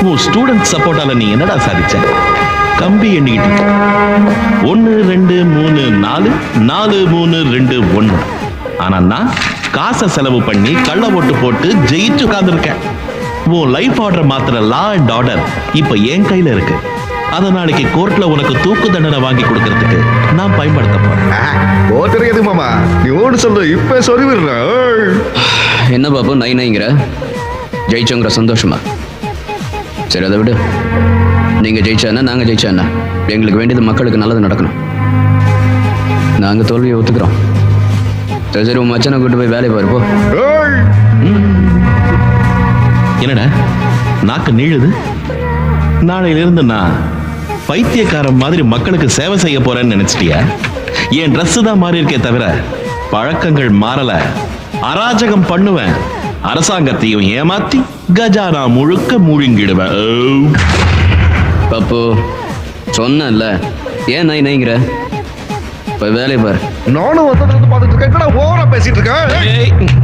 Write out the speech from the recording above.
உன் ஸ்டூடெண்ட் சப்போர்ட்டால நீ என்னடா சாதிச்ச? கம்பி எண்ணிக்கிட்டு. ஒண்ணு ரெண்டு மூணு நாலு நாலு மூணு ரெண்டு ஒண்ணு ஆனா நான் காசை செலவு பண்ணி கள்ள ஓட்டு போட்டு ஜெயிச்சு உட்கார்ந்துருக்கேன். உன் லைஃப் ஆர்டர் மாத்திர லா அண்ட் ஆர்டர் இப்ப என் கையில இருக்கு. அத நாளைக்கு கோர்ட்ல உனக்கு தூக்கு தண்டனை வாங்கி கொடுக்கறதுக்கு நான் பயன்படுத்த போறேன். மாமா. நீ ஓடு சொல்லு இப்ப சொல்லி விடுறேன் என்ன பாபு நை நைங்கிற ஜெயிச்சோங்கிற சந்தோஷமா? சரி அதை விடு. நீங்கள் ஜெயிச்சா என்ன நாங்கள் ஜெயிச்சா என்ன? எங்களுக்கு வேண்டியது மக்களுக்கு நல்லது நடக்கணும். நாங்கள் தோல்வியை ஒத்துக்கிறோம். சரி சரி உன் மச்சனை கூட்டு போய் வேலையை பாருப்போ என்னடா? நாக்கு நீழுது நாளையிலிருந்து நான் பைத்தியக்காரன் மாதிரி மக்களுக்கு சேவை செய்ய போறேன்னு நினைச்சிட்டியா? என் ட்ரெஸ் தான் மாறி இருக்கே தவிர பழக்கங்கள் மாறல. அராஜகம் பண்ணுவேன். அரசாங்கத்தையும் ஏமாத்தி கஜானா முழுக்க முழுங்கிடுவேன். பப்பு சொன்னேன்ல ஏன் நை நைங்கிற போய் வேலையை பாரு நானும் வந்து பார்த்துட்டு இருக்கேன் என்னடா ஓவரா பேசிட்டு இருக்கேன்.